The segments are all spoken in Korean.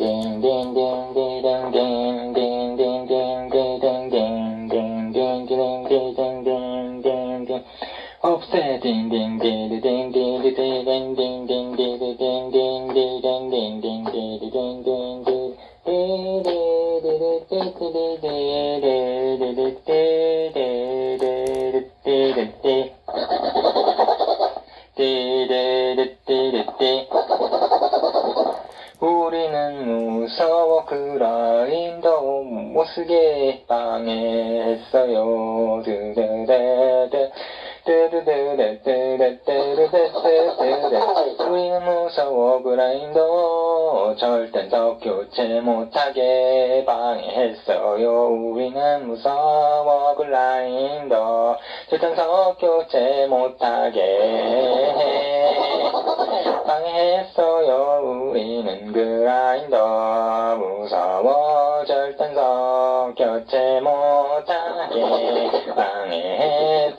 Ding ding ding ding ding ding ding ding ding ding ding ding ding ding ding. Offset ding ding ding ding ding ding ding ding ding ding ding 검사와 그라인더 못쓰게 방해했어요. 우리는 무서워 그라인더 절대 더 교체 못하게 방해했어요 우리는 무서워 그라인더 절대 더 교체 못하게 방해했어요. 우리는 그라인더. 무서워 절단석 교체 못하게. 방해했어요.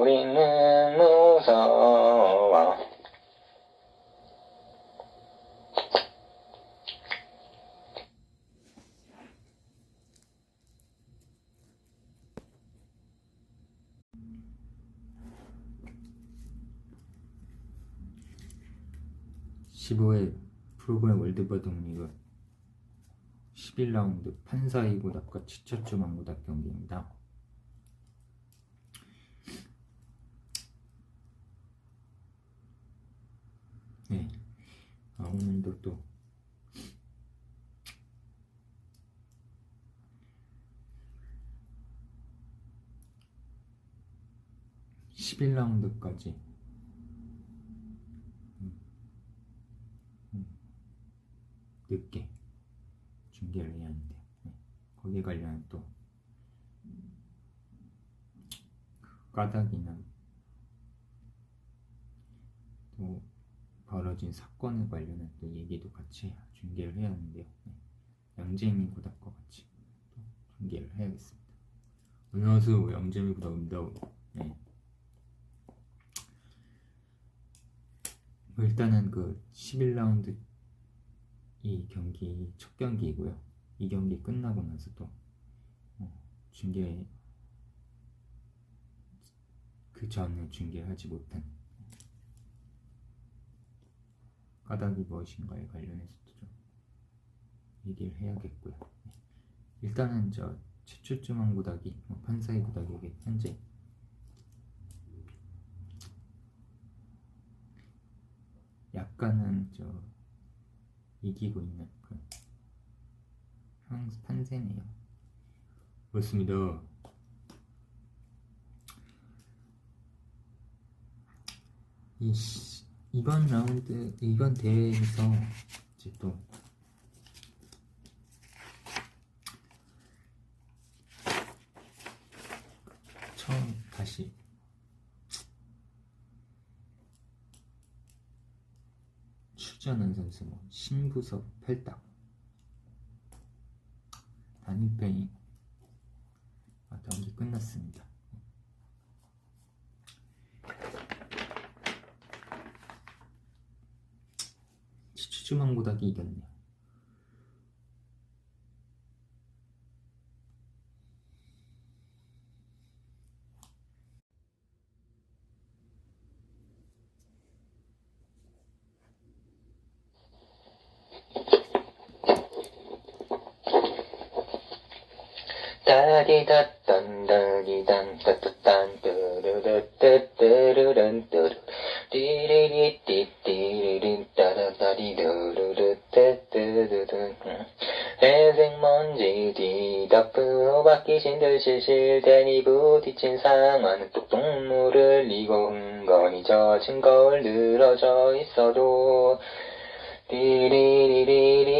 우리는 무서워 (15회) 프로그램 월드버둥 리그 11라운드 판사이 고답과 치철주 망고답 경기입니다. 네, 아, 오늘도 또 (11라운드까지) 늦게 중계를 해야 하는데 네. 거기에 관련한 또 까닭이나 또 벌어진 사건에 관련한 또 얘기도 같이 중계를 해야 하는데요. 네. 양재민 구답과 같이 또 중계를 해야겠습니다. 안녕하세요, 양재민 구답입니다. 네. 뭐 일단은 그 11라운드 이 경기 첫 경기이고요. 이 경기 끝나고 나서 또 어, 중계 그 전에 중계하지 못한 까닭이 무엇인가에 관련해서도 좀 얘기를 해야겠고요. 일단은 저 최초쯤한 구닥이 뭐 판사의 구닥에게 현재 약간은 저 이기고 있는 그런 형 판세네요. 그렇습니다. 이 시- 이번 라운드 이번 대회에서 이제 또 처음 다시 출전한 선수 뭐 신부석 팔딱 단일팬이 아, 경기 끝났습니다. 추주망보다기 이겼네요. 따디다 딴다디단 따따딴 뚜루루 따따르란 뚜루. 띠리리 띠띠리린 따다다디 루루루 따따르른 회색먼지 뒤덮으로 바뀌신 듯이 실대니 부딪힌 상황은 뚝뚝 물을 리고 흥건히 젖은 걸 늘어져 있어도 띠리리리리